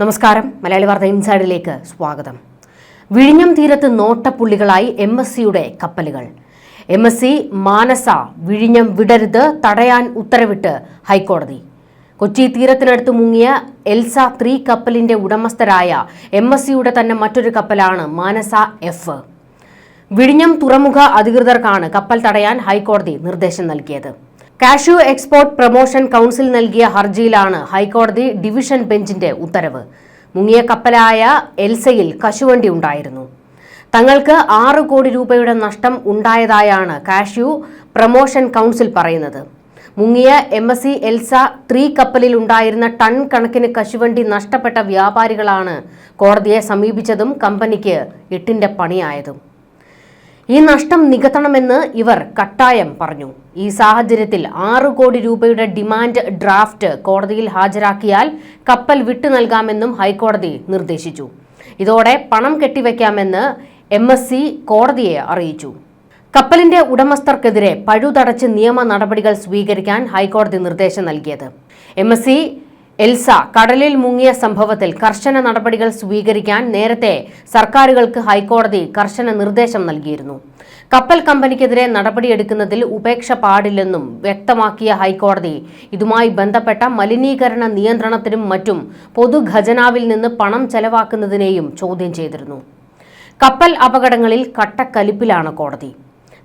നമസ്കാരം. മലയാളി വാർത്ത ഇൻസൈഡിലേക്ക് സ്വാഗതം. വിഴിഞ്ഞം തീരത്ത് നോട്ടപ്പുള്ളികളായി എം എസ് സിയുടെ കപ്പലുകൾ. എം എസ് സി മാനസ വിഴിഞ്ഞം വിടരുത് തടയാൻ ഉത്തരവിട്ട് ഹൈക്കോടതി. കൊച്ചി തീരത്തിനടുത്ത് മുങ്ങിയ എൽസ ത്രീ കപ്പലിന്റെ ഉടമസ്ഥരായ എം എസ് സിയുടെ തന്നെ മറ്റൊരു കപ്പലാണ് മാനസ എഫ്. വിഴിഞ്ഞം തുറമുഖ അധികൃതർക്കാണ് കപ്പൽ തടയാൻ ഹൈക്കോടതി നിർദ്ദേശം നൽകിയത്. കാഷ്യൂ എക്സ്പോർട്ട് പ്രൊമോഷൻ കൗൺസിൽ നൽകിയ ഹർജിയിലാണ് ഹൈക്കോടതി ഡിവിഷൻ ബെഞ്ചിന്റെ ഉത്തരവ്. മുങ്ങിയ കപ്പലായ എൽസയിൽ കശുവണ്ടി ഉണ്ടായിരുന്നു. തങ്ങൾക്ക് ആറ് കോടി രൂപയുടെ നഷ്ടം ഉണ്ടായതായാണ് കാഷ്യു പ്രൊമോഷൻ കൗൺസിൽ പറയുന്നത്. മുങ്ങിയ M S C Elsa three കപ്പലിൽ ഉണ്ടായിരുന്ന ടൺ കണക്കിന് കശുവണ്ടി നഷ്ടപ്പെട്ട വ്യാപാരികളാണ് കോടതിയെ സമീപിച്ചതും കമ്പനിക്ക് എട്ടിന്റെ പണിയായതും. ഈ നഷ്ടം നികത്തണമെന്ന് ഇവർ കട്ടായം പറഞ്ഞു. ഈ സാഹചര്യത്തിൽ ആറ് കോടി രൂപയുടെ ഡിമാൻഡ് ഡ്രാഫ്റ്റ് കോടതിയിൽ ഹാജരാക്കിയാൽ കപ്പൽ വിട്ടു നൽകാമെന്നും ഹൈക്കോടതി നിർദ്ദേശിച്ചു. ഇതോടെ പണം കെട്ടിവെക്കാമെന്ന് എം കോടതിയെ അറിയിച്ചു. കപ്പലിന്റെ ഉടമസ്ഥർക്കെതിരെ പഴുതടച്ച് നിയമ നടപടികൾ സ്വീകരിക്കാൻ ഹൈക്കോടതി നിർദ്ദേശം നൽകിയത്. എം എസ് സി എൽസ കടലിൽ മുങ്ങിയ സംഭവത്തിൽ കർശന നടപടികൾ സ്വീകരിക്കാൻ നേരത്തെ സർക്കാരുകൾക്ക് ഹൈക്കോടതി കർശന നിർദ്ദേശം നൽകിയിരുന്നു. കപ്പൽ കമ്പനിക്കെതിരെ നടപടിയെടുക്കുന്നതിൽ ഉപേക്ഷ പാടില്ലെന്നും വ്യക്തമാക്കിയ ഹൈക്കോടതി. ഇതുമായി ബന്ധപ്പെട്ട മലിനീകരണ നിയന്ത്രണത്തിനും മറ്റും പൊതുഖജനാവിൽ നിന്ന് പണം ചെലവാക്കുന്നതിനെയും ചോദ്യം ചെയ്തിരുന്നു. കപ്പൽ അപകടങ്ങളിൽ കട്ടക്കലിപ്പിലാണ് കോടതി.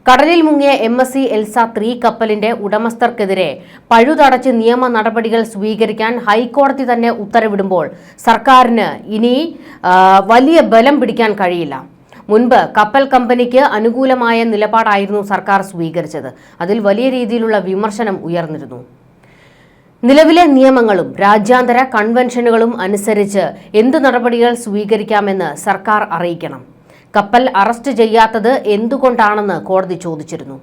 കടലിൽ മുങ്ങിയ M S C Elsa three കപ്പലിന്റെ ഉടമസ്ഥർക്കെതിരെ പഴുതടച്ച് നിയമ നടപടികൾ സ്വീകരിക്കാൻ ഹൈക്കോടതി തന്നെ ഉത്തരവിടുമ്പോൾ സർക്കാരിന് ഇനി വലിയ ബലം പിടിക്കാൻ കഴിയില്ല. മുൻപ് കപ്പൽ കമ്പനിക്ക് അനുകൂലമായ നിലപാടായിരുന്നു സർക്കാർ സ്വീകരിച്ചത്. അതിൽ വലിയ രീതിയിലുള്ള വിമർശനം ഉയർന്നിരുന്നു. നിലവിലെ നിയമങ്ങളും രാജ്യാന്തര കൺവെൻഷനുകളും അനുസരിച്ച് എന്ത് നടപടികൾ സ്വീകരിക്കാമെന്ന് സർക്കാർ അറിയിക്കണം. കപ്പൽ അറസ്റ്റ് ചെയ്യാത്തത് എന്തുകൊണ്ടാണെന്ന് കോടതി ചോദിച്ചിരുന്നു.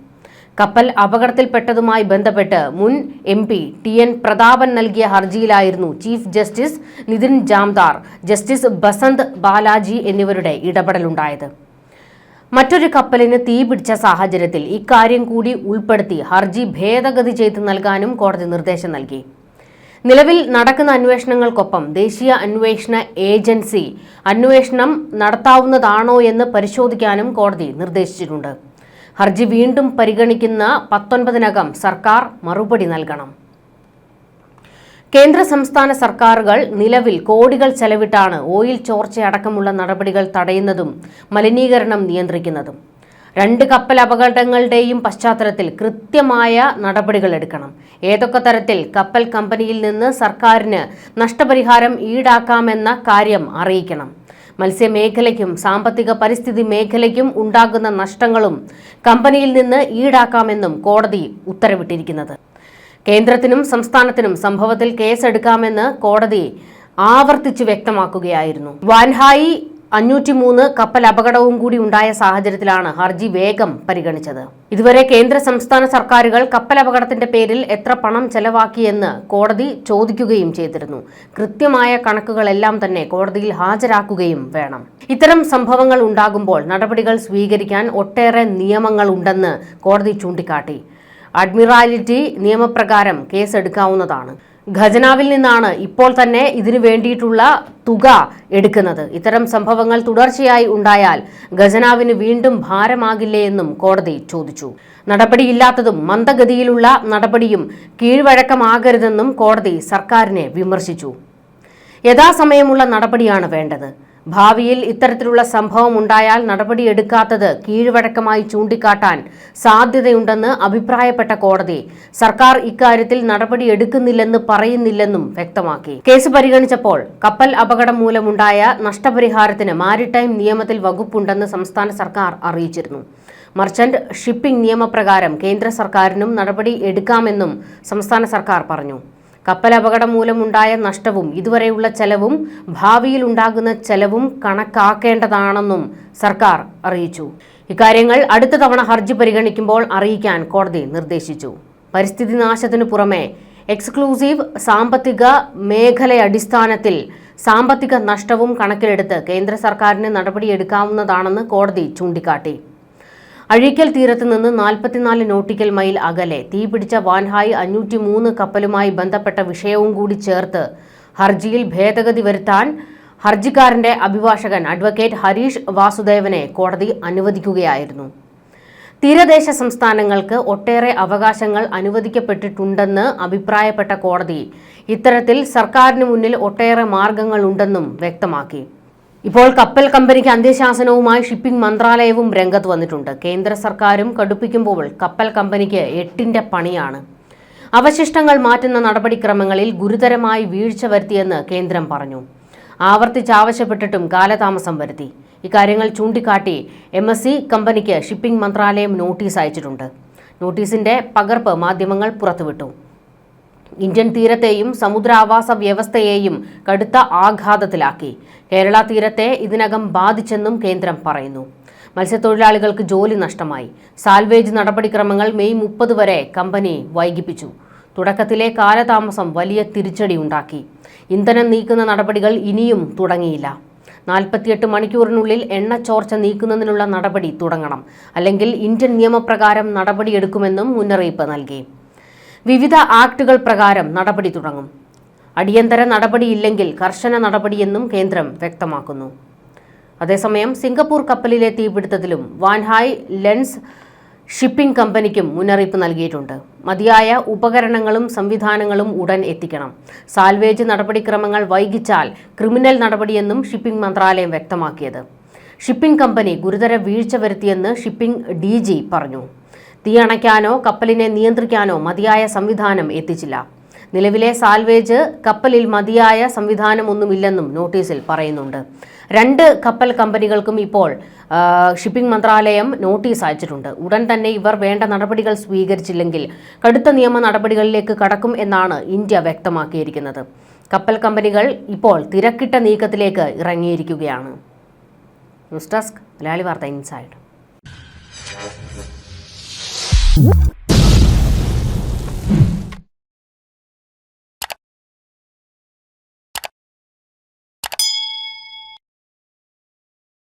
കപ്പൽ അപകടത്തിൽപ്പെട്ടതുമായി ബന്ധപ്പെട്ട് മുൻ M P T N Prathapan നൽകിയ ഹർജിയിലായിരുന്നു chief justice Nitin Jamdar justice Basant Balaji എന്നിവരുടെ ഇടപെടലുണ്ടായത്. മറ്റൊരു കപ്പലിന് തീപിടിച്ച സാഹചര്യത്തിൽ ഇക്കാര്യം കൂടി ഉൾപ്പെടുത്തി ഹർജി ഭേദഗതി ചെയ്ത് നൽകാനും കോടതി നിർദ്ദേശം നൽകി. നിലവിൽ നടക്കുന്ന അന്വേഷണങ്ങൾക്കൊപ്പം ദേശീയ അന്വേഷണ ഏജൻസി അന്വേഷണം നടത്താവുന്നതാണോ എന്ന് പരിശോധിക്കാനും കോടതി നിർദ്ദേശിച്ചിട്ടുണ്ട്. ഹർജി വീണ്ടും പരിഗണിക്കുന്ന പത്തൊൻപതിനകം സർക്കാർ മറുപടി നൽകണം. കേന്ദ്ര സംസ്ഥാന സർക്കാരുകൾ നിലവിൽ കോടികൾ ചെലവിട്ടാണ് ഓയിൽ ചോർച്ചയടക്കമുള്ള നടപടികൾ തടയുന്നതും മലിനീകരണം നിയന്ത്രിക്കുന്നതും. രണ്ട് കപ്പൽ അപകടങ്ങളുടെയും പശ്ചാത്തലത്തിൽ കൃത്യമായ നടപടികൾ എടുക്കണം. ഏതൊക്കെ തരത്തിൽ കപ്പൽ കമ്പനിയിൽ നിന്ന് സർക്കാരിന് നഷ്ടപരിഹാരം ഈടാക്കാമെന്ന കാര്യം അറിയിക്കണം. മത്സ്യമേഖലയ്ക്കും സാമ്പത്തിക പരിസ്ഥിതി മേഖലയ്ക്കും ഉണ്ടാകുന്ന നഷ്ടങ്ങളും കമ്പനിയിൽ നിന്ന് ഈടാക്കാമെന്നും കോടതി ഉത്തരവിട്ടിരിക്കുന്നത്. കേന്ദ്രത്തിനും സംസ്ഥാനത്തിനും സംഭവത്തിൽ കേസെടുക്കാമെന്ന് കോടതി ആവർത്തിച്ച് വ്യക്തമാക്കുകയായിരുന്നു. വാൻഹായി അഞ്ഞൂറ്റി മൂന്ന് കപ്പൽ അപകടവും കൂടി ഉണ്ടായ സാഹചര്യത്തിലാണ് ഹർജി വേഗം പരിഗണിച്ചത്. ഇതുവരെ കേന്ദ്ര സംസ്ഥാന സർക്കാരുകൾ കപ്പൽ അപകടത്തിന്റെ പേരിൽ എത്ര പണം ചെലവാക്കിയെന്ന് കോടതി ചോദിക്കുകയും ചെയ്തിരുന്നു. കൃത്യമായ കണക്കുകളെല്ലാം തന്നെ കോടതിയിൽ ഹാജരാക്കുകയും വേണം. ഇത്തരം സംഭവങ്ങൾ ഉണ്ടാകുമ്പോൾ നടപടികൾ സ്വീകരിക്കാൻ ഒട്ടേറെ നിയമങ്ങൾ ഉണ്ടെന്ന് കോടതി ചൂണ്ടിക്കാട്ടി. അഡ്മിറാലിറ്റി നിയമപ്രകാരം കേസെടുക്കാവുന്നതാണ്. ഖജനാവിൽ നിന്നാണ് ഇപ്പോൾ തന്നെ ഇതിനു വേണ്ടിയിട്ടുള്ള തുക എടുക്കുന്നത്. ഇത്തരം സംഭവങ്ങൾ തുടർച്ചയായി ഉണ്ടായാൽ ഖജനാവിന് വീണ്ടും ഭാരമാകില്ലേ എന്നും കോടതി ചോദിച്ചു. നടപടിയില്ലാത്തതും മന്ദഗതിയിലുള്ള നടപടിയും കീഴ്വഴക്കമാകരുതെന്നും കോടതി സർക്കാരിനെ വിമർശിച്ചു. യഥാസമയമുള്ള നടപടിയാണ് വേണ്ടത്. ഭാവിയിൽ ഇത്തരത്തിലുള്ള സംഭവം ഉണ്ടായാൽ നടപടിയെടുക്കാത്തത് കീഴ്വഴക്കമായി ചൂണ്ടിക്കാട്ടാൻ സാധ്യതയുണ്ടെന്ന് അഭിപ്രായപ്പെട്ട കോടതി. സർക്കാർ ഇക്കാര്യത്തിൽ നടപടിയെടുക്കുന്നില്ലെന്ന് പറയുന്നില്ലെന്നും വ്യക്തമാക്കി. കേസ് പരിഗണിച്ചപ്പോൾ കപ്പൽ അപകടം മൂലമുണ്ടായ നഷ്ടപരിഹാരത്തിന് മാരിടൈം നിയമത്തിൽ വകുപ്പുണ്ടെന്ന് സംസ്ഥാന സർക്കാർ അറിയിച്ചിരുന്നു. മർച്ചന്റ് ഷിപ്പിംഗ് നിയമപ്രകാരം കേന്ദ്ര സർക്കാരിനും നടപടി എടുക്കാമെന്നും സംസ്ഥാന സർക്കാർ പറഞ്ഞു. കപ്പൽ അപകടം മൂലമുണ്ടായ നഷ്ടവും ഇതുവരെയുള്ള ചെലവും ഭാവിയിൽ ഉണ്ടാകുന്ന ചെലവും കണക്കാക്കേണ്ടതാണെന്നും സർക്കാർ അറിയിച്ചു. ഇക്കാര്യങ്ങൾ അടുത്ത തവണ ഹർജി പരിഗണിക്കുമ്പോൾ അറിയിക്കാൻ കോടതി നിർദ്ദേശിച്ചു. പരിസ്ഥിതി നാശത്തിനു പുറമെ എക്സ്ക്ലൂസീവ് സാമ്പത്തിക മേഖലയടിസ്ഥാനത്തിൽ സാമ്പത്തിക നഷ്ടവും കണക്കിലെടുത്ത് കേന്ദ്ര സർക്കാരിന് നടപടിയെടുക്കാവുന്നതാണെന്ന് കോടതി ചൂണ്ടിക്കാട്ടി. അഴീക്കൽ തീരത്ത് നിന്ന് നാൽപ്പത്തിനാല് നോട്ടിക്കൽ മൈൽ അകലെ തീപിടിച്ച വാൻഹായ് അഞ്ഞൂറ്റി മൂന്ന് കപ്പലുമായി ബന്ധപ്പെട്ട വിഷയവും കൂടി ചേർത്ത് ഹർജിയിൽ ഭേദഗതി വരുത്താൻ ഹർജിക്കാരന്റെ അഭിഭാഷകൻ അഡ്വക്കേറ്റ് ഹരീഷ് വാസുദേവനെ കോടതി അനുവദിക്കുകയായിരുന്നു. തീരദേശ സംസ്ഥാനങ്ങൾക്ക് ഒട്ടേറെ അവകാശങ്ങൾ അനുവദിക്കപ്പെട്ടിട്ടുണ്ടെന്ന് അഭിപ്രായപ്പെട്ട കോടതി ഇത്തരത്തിൽ സർക്കാരിന് മുന്നിൽ ഒട്ടേറെ മാർഗങ്ങളുണ്ടെന്നും വ്യക്തമാക്കി. ഇപ്പോൾ കപ്പൽ കമ്പനിക്ക് അന്ത്യശാസനവുമായി ഷിപ്പിംഗ് മന്ത്രാലയവും രംഗത്ത് വന്നിട്ടുണ്ട്. കേന്ദ്ര സർക്കാരും കടുപ്പിക്കുമ്പോൾ കപ്പൽ കമ്പനിക്ക് എട്ടിന്റെ പണിയാണ്. അവശിഷ്ടങ്ങൾ മാറ്റുന്ന നടപടിക്രമങ്ങളിൽ ഗുരുതരമായി വീഴ്ച വരുത്തിയെന്ന് കേന്ദ്രം പറഞ്ഞു. ആവർത്തിച്ചാവശ്യപ്പെട്ടിട്ടും കാലതാമസം വരുത്തി. ഇക്കാര്യങ്ങൾ ചൂണ്ടിക്കാട്ടി എം എസ് സി കമ്പനിക്ക് ഷിപ്പിംഗ് മന്ത്രാലയം നോട്ടീസ് അയച്ചിട്ടുണ്ട്. നോട്ടീസിന്റെ പകർപ്പ് മാധ്യമങ്ങൾ പുറത്തുവിട്ടു. ഇന്ത്യൻ തീരത്തെയും സമുദ്രാവാസ വ്യവസ്ഥയെയും കടുത്ത ആഘാതത്തിലാക്കി. കേരള തീരത്തെ ഇതിനകം ബാധിച്ചെന്നും കേന്ദ്രം പറയുന്നു. മത്സ്യത്തൊഴിലാളികൾക്ക് ജോലി നഷ്ടമായി. സാൽവേജ് നടപടിക്രമങ്ങൾ മെയ് മുപ്പത് വരെ കമ്പനി വൈകിപ്പിച്ചു. തുടക്കത്തിലെ കാലതാമസം വലിയ തിരിച്ചടി ഉണ്ടാക്കി. ഇന്ധനം നീക്കുന്ന നടപടികൾ ഇനിയും തുടങ്ങിയില്ല. നാൽപ്പത്തിയെട്ട് മണിക്കൂറിനുള്ളിൽ എണ്ണ ചോർച്ച നീക്കുന്നതിനുള്ള നടപടി തുടങ്ങണം. അല്ലെങ്കിൽ ഇന്ത്യൻ നിയമപ്രകാരം നടപടിയെടുക്കുമെന്നും മുന്നറിയിപ്പ് നൽകി. വിവിധ ആക്ടുകൾ പ്രകാരം നടപടി തുടങ്ങും. അടിയന്തര നടപടിയില്ലെങ്കിൽ കർശന നടപടിയെന്നും കേന്ദ്രം വ്യക്തമാക്കുന്നു. അതേസമയം സിംഗപ്പൂർ കപ്പലിലെ തീപിടുത്തത്തിലും വാൻഹായ് ലെൻസ് ഷിപ്പിംഗ് കമ്പനിക്കും മുന്നറിയിപ്പ് നൽകിയിട്ടുണ്ട്. മതിയായ ഉപകരണങ്ങളും സംവിധാനങ്ങളും ഉടൻ എത്തിക്കണം. സാൽവേജ് നടപടിക്രമങ്ങൾ വൈകിച്ചാൽ ക്രിമിനൽ നടപടിയെന്നും ഷിപ്പിംഗ് മന്ത്രാലയം വ്യക്തമാക്കിയത്. ഷിപ്പിംഗ് കമ്പനി ഗുരുതര വീഴ്ച വരുത്തിയെന്ന് ഷിപ്പിംഗ് ഡി പറഞ്ഞു. തീ അണയ്ക്കാനോ കപ്പലിനെ നിയന്ത്രിക്കാനോ മതിയായ സംവിധാനം എത്തിച്ചില്ല. നിലവിലെ സാൽവേജ് കപ്പലിൽ മതിയായ സംവിധാനമൊന്നുമില്ലെന്നും നോട്ടീസിൽ പറയുന്നുണ്ട്. രണ്ട് കപ്പൽ കമ്പനികൾക്കും ഇപ്പോൾ ഷിപ്പിംഗ് മന്ത്രാലയം നോട്ടീസ് അയച്ചിട്ടുണ്ട്. ഉടൻ തന്നെ ഇവർ വേണ്ട നടപടികൾ സ്വീകരിച്ചില്ലെങ്കിൽ കടുത്ത നിയമ നടപടികളിലേക്ക് കടക്കും എന്നാണ് ഇന്ത്യ വ്യക്തമാക്കിയിരിക്കുന്നത്. കപ്പൽ കമ്പനികൾ ഇപ്പോൾ തിരക്കിട്ട നീക്കത്തിലേക്ക് ഇറങ്ങിയിരിക്കുകയാണ്. ന്യൂസ് ഡെസ്ക് മലയാളി വാർത്ത ഇൻസൈഡ്. Woo!